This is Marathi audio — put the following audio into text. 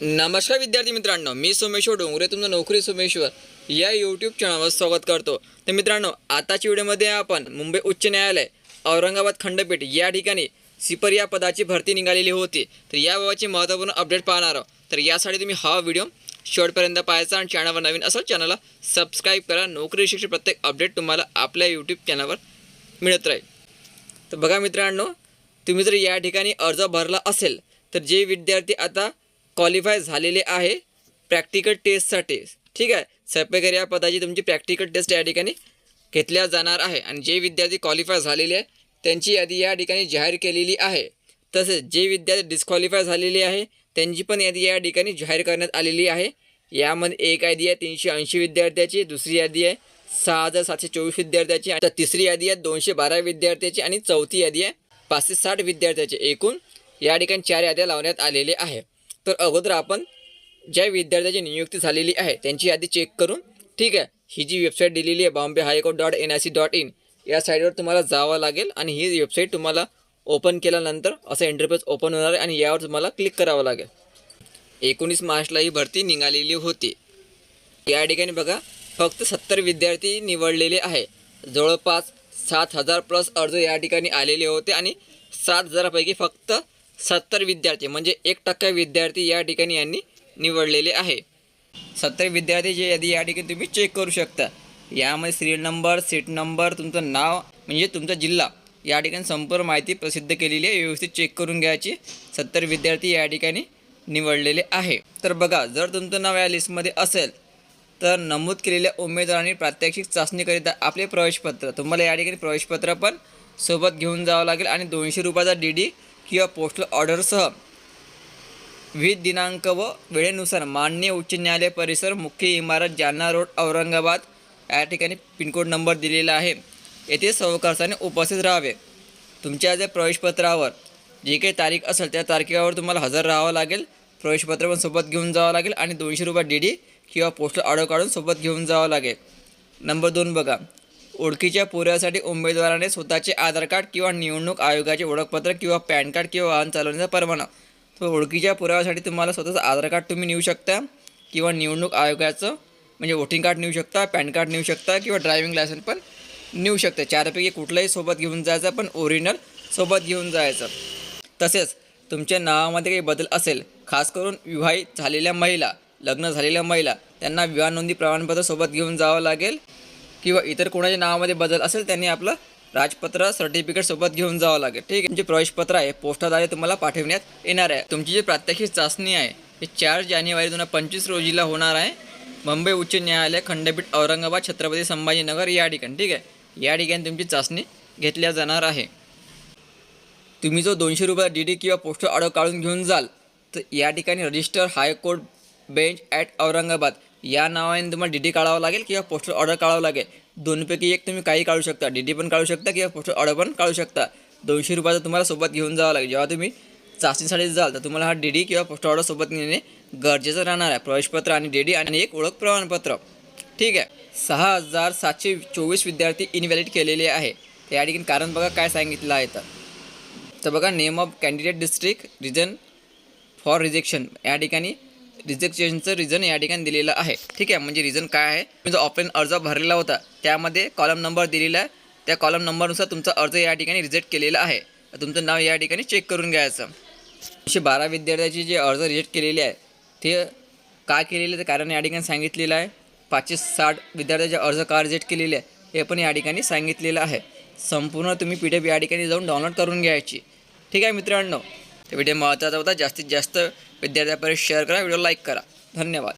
नमस्कार विद्यार्थी मित्रांनो मी सोमेश्वर डोंगरे तुमचं नोकरी सोमेश्वर या यूट्यूब चॅनलवर स्वागत करतो. तर मित्रांनो आताच्या व्हिडिओमध्ये आपण मुंबई उच्च न्यायालय औरंगाबाद खंडपीठ या ठिकाणी सिपर या पदाची भरती निघालेली होती. तर याबाबतचे महत्त्वपूर्ण अपडेट पाहणार आहोत. तर यासाठी तुम्ही हा व्हिडिओ शेवटपर्यंत पाहायचा आणि चॅनलवर नवीन असेल चॅनलला सबस्क्राईब करा. नोकरी शिक्षण प्रत्येक अपडेट तुम्हाला आपल्या यूट्यूब चॅनलवर मिळत राहील. तर बघा मित्रांनो तुम्ही जर या ठिकाणी अर्ज भरला असेल तर जे विद्यार्थी आता क्वालिफाय झालेले आहे प्रॅक्टिकल टेस्टसाठी ठीक आहे? सफेकर या पदाची तुमची प्रॅक्टिकल टेस्ट या ठिकाणी घेतल्या जाणार आहे. आणि जे विद्यार्थी क्वालिफाय झालेले आहे त्यांची यादी या ठिकाणी जाहीर केलेली आहे. तसेच जे विद्यार्थी डिस्क्वालिफाय झालेले आहे त्यांची पण यादी या ठिकाणी जाहीर करण्यात आलेली आहे. यामध्ये एक यादी आहे तीनशे ऐंशी विद्यार्थ्याची दुसरी यादी आहे सहा हजार सातशे चोवीस विद्यार्थ्याची तर तिसरी यादी आहे दोनशे बारा विद्यार्थ्याची आणि चौथी यादी आहे पाचशे साठ विद्यार्थ्याची. एकूण या ठिकाणी चार याद्या लावण्यात आलेल्या आहे तर अगोदर आपण ज्या विद्यार्थ्याची नियुक्ती झालेली आहे त्यांची यादी चेक करून ठीक आहे ही जी वेबसाईट दिलेली आहे Bombay high court dot N I C dot in या साईटवर तुम्हाला जावं लागेल आणि ही वेबसाईट तुम्हाला ओपन केल्यानंतर असं इंटरफेस ओपन होणार आहे आणि यावर तुम्हाला क्लिक करावं लागेल. एकोणीस मार्चला ही भरती निघालेली होती. या ठिकाणी बघा फक्त सत्तर विद्यार्थी निवडलेले आहे. जवळपास सात हजार प्लस अर्ज या ठिकाणी आलेले होते आणि सात हजारापैकी फक्त सत्तर विद्यार्थी म्हणजे एक टक्का विद्यार्थी या ठिकाणी यांनी निवडलेले आहे. सत्तर विद्यार्थी जे यादी या ठिकाणी तुम्ही चेक करू शकता. यामध्ये सिरियल नंबर सीट नंबर तुमचं नाव म्हणजे तुमचा जिल्हा या ठिकाणी संपूर्ण माहिती प्रसिद्ध केलेली आहे. व्यवस्थित चेक करून घ्यायची. सत्तर विद्यार्थी या ठिकाणी निवडलेले आहे. तर बघा जर तुमचं नाव या लिस्टमध्ये असेल तर नमूद केलेल्या उमेदवारांनी प्रात्यक्षिक चाचणीकरिता आपले प्रवेशपत्र. तुम्हाला या ठिकाणी प्रवेशपत्र पण सोबत घेऊन जावं लागेल आणि दोनशे रुपयाचा डी डी किंवा पोस्टल ऑर्डरसह विविध दिनांक व वेळेनुसार मान्य उच्च न्यायालय परिसर मुख्य इमारत जालना रोड औरंगाबाद या ठिकाणी पिनकोड नंबर दिलेला आहे. येथे सहकारसाने उपस्थित राहावे. तुमच्या जे प्रवेशपत्रावर जे काही तारीख असेल त्या तारखेवर तुम्हाला हजर राहावं लागेल. प्रवेशपत्र पण सोबत घेऊन जावं लागेल आणि दोनशे रुपये डी डी किंवा पोस्टल ऑर्डर काढून सोबत घेऊन जावं लागेल. नंबर दोन बघा. ओळखीच्या पुराव्यासाठी उमेदवाराने स्वतःचे आधार कार्ड किंवा निवडणूक आयोगाचे ओळखपत्र किंवा पॅन कार्ड किंवा वाहन चालवण्याचा परवाना. तो ओळखीच्या पुराव्यासाठी तुम्हाला स्वतःचं आधार कार्ड तुम्ही नेऊ शकता किंवा निवडणूक आयोगाचं म्हणजे वोटिंग कार्ड नेऊ शकता पॅन कार्ड नेऊ शकता किंवा ड्रायव्हिंग लायसन्स पण नेऊ शकता. चारपैकी कुठलंही सोबत घेऊन जायचं पण ओरिजिनल सोबत घेऊन जायचं. तसेच तुमच्या नावामध्ये काही बदल असेल खास करून विवाहित झालेल्या महिला लग्न झालेल्या महिला त्यांना विवाह नोंदी प्रमाणपत्र सोबत घेऊन जावं लागेल. किंवा इतर कोणाच्या नावामध्ये बदल असेल त्यांनी आपलं राजपत्र सर्टिफिकेट सोबत घेऊन जावं लागेल. ठीक आहे? तुमचे प्रवेशपत्र आहे पोस्टाद्वारे तुम्हाला पाठवण्यात येणार आहे. तुमची जी प्रात्यक्षिक चाचणी आहे ही चार जानेवारी दोन हजार पंचवीस रोजीला होणार आहे. मुंबई उच्च न्यायालय खंडपीठ औरंगाबाद छत्रपती संभाजीनगर या ठिकाणी. ठीक आहे? या ठिकाणी तुमची चाचणी घेतल्या जाणार आहे. तुम्ही जो दोनशे रुपये डी डी किंवा पोस्टर ऑर्डर काढून घेऊन जाल तर या ठिकाणी register high court bench at Aurangabad. या नावाने तुम्हाला डी डी काढावं लागेल किंवा पोस्टल ऑर्डर काढावं लागेल. दोनपैकी एक तुम्ही काही काढू शकता. डी डी पण काढू शकता किंवा पोस्टल ऑर्डर पण काढू शकता. दोनशे रुपयाचं तुम्हाला सोबत घेऊन जावं लागेल. जेव्हा तुम्ही चाचणीसाठी जाल तर तुम्हाला हा डी डी किंवा पोस्टल ऑर्डर सोबत नेणे गरजेचं राहणार आहे. प्रवेशपत्र आणि डी डी आणि एक ओळख प्रमाणपत्र. ठीक आहे. सहा हजार सातशे चोवीस विद्यार्थी इनव्हॅलिड केलेले आहे. या ठिकाणी कारण बघा काय सांगितलं आहे तर. तर बघा name of candidate district reason for rejection या ठिकाणी रिजेक्शनचं रिझन या ठिकाणी दिलेलं आहे. ठीक आहे? म्हणजे रिझन काय आहे? तुम्ही जो ऑफलाईन अर्ज भरलेला होता. त्यामध्ये कॉलम नंबर दिलेला आहे. त्या कॉलम नंबरनुसार तुमचा अर्ज या ठिकाणी रिजेक्ट केलेला आहे. तुमचं नाव या ठिकाणी चेक करून घ्यायचं. एकशे बारा विद्यार्थ्याची जे अर्ज रिजेक्ट केलेले आहे ते का केलेले ते कारण या ठिकाणी सांगितलेलं आहे. पाचशे साठ विद्यार्थ्याचे अर्ज का रिजेक्ट केलेले आहे हे पण या ठिकाणी सांगितलेलं आहे. संपूर्ण तुम्ही पी डी एफ या ठिकाणी जाऊन डाउनलोड करून घ्यायची. ठीक आहे मित्रांनो? ते व्हिडिओ महत्त्वाचा होता. जास्तीत जास्त विद्यार्थ्यापर्यंत शेअर करा व्हिडिओ लाईक करा. धन्यवाद.